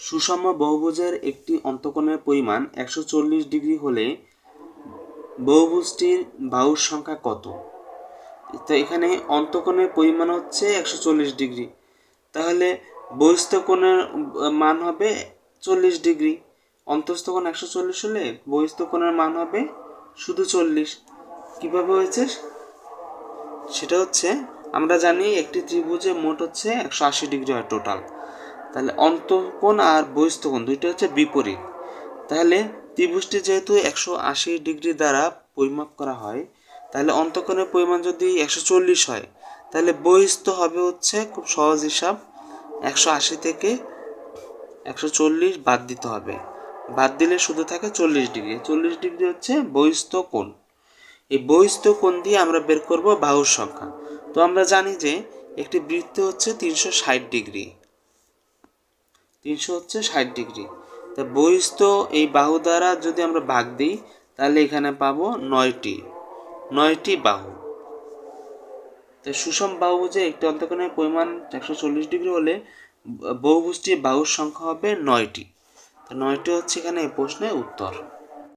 সুষম বহুভুজের একটি অন্তকোণের পরিমাণ একশো চল্লিশ ডিগ্রি হলে বহুভুজটির বাহুর সংখ্যা কত? তো এখানে অন্তকোণের পরিমাণ হচ্ছে একশো চল্লিশ ডিগ্রি। তাহলে বহিস্থ কোণের মান হবে চল্লিশ ডিগ্রি। অন্তস্থ কোণ একশো চল্লিশ হলে বহিস্থ কোণের মান হবে শুধু চল্লিশ। কীভাবে হয়েছে? সেটা হচ্ছে আমরা জানি একটি ত্রিভুজে মোট হচ্ছে একশো আশি ডিগ্রি হয় টোটাল। তাহলে অন্তঃকোণ আর বহিস্থকোণ দুইটা হচ্ছে বিপরীত। তাহলে ত্রিভুজটি যেহেতু একশো আশি ডিগ্রি দ্বারা পরিমাপ করা হয়, তাহলে অন্তঃকোণের পরিমাণ যদি একশো চল্লিশ হয়, তাহলে বহিস্থ হবে হচ্ছে খুব সহজ হিসাব, একশো আশি থেকে একশো চল্লিশ বাদ দিতে হবে। বাদ দিলে শুধু থাকে চল্লিশ ডিগ্রি চল্লিশ ডিগ্রি হচ্ছে বহিস্থ কোণ। এই বহিস্থ কোণ দিয়ে আমরা বের করব বাহুর সংখ্যা। তো আমরা জানি যে একটি বৃত্ত হচ্ছে তিনশো ষাট ডিগ্রি। তিনশো হচ্ছে ষাট ডিগ্রি। তা বহিস্থ এই বাহু দ্বারা যদি আমরা ভাগ দিই, তাহলে এখানে পাবো নয়টি নয়টি বাহু। তো সুষম বাহুভুজে একটি অন্তকোণের পরিমাণ একশো চল্লিশ ডিগ্রি হলে বহুভুজটির বাহুর সংখ্যা হবে নয়টি। তো নয়টি হচ্ছে এখানে এই প্রশ্নের উত্তর।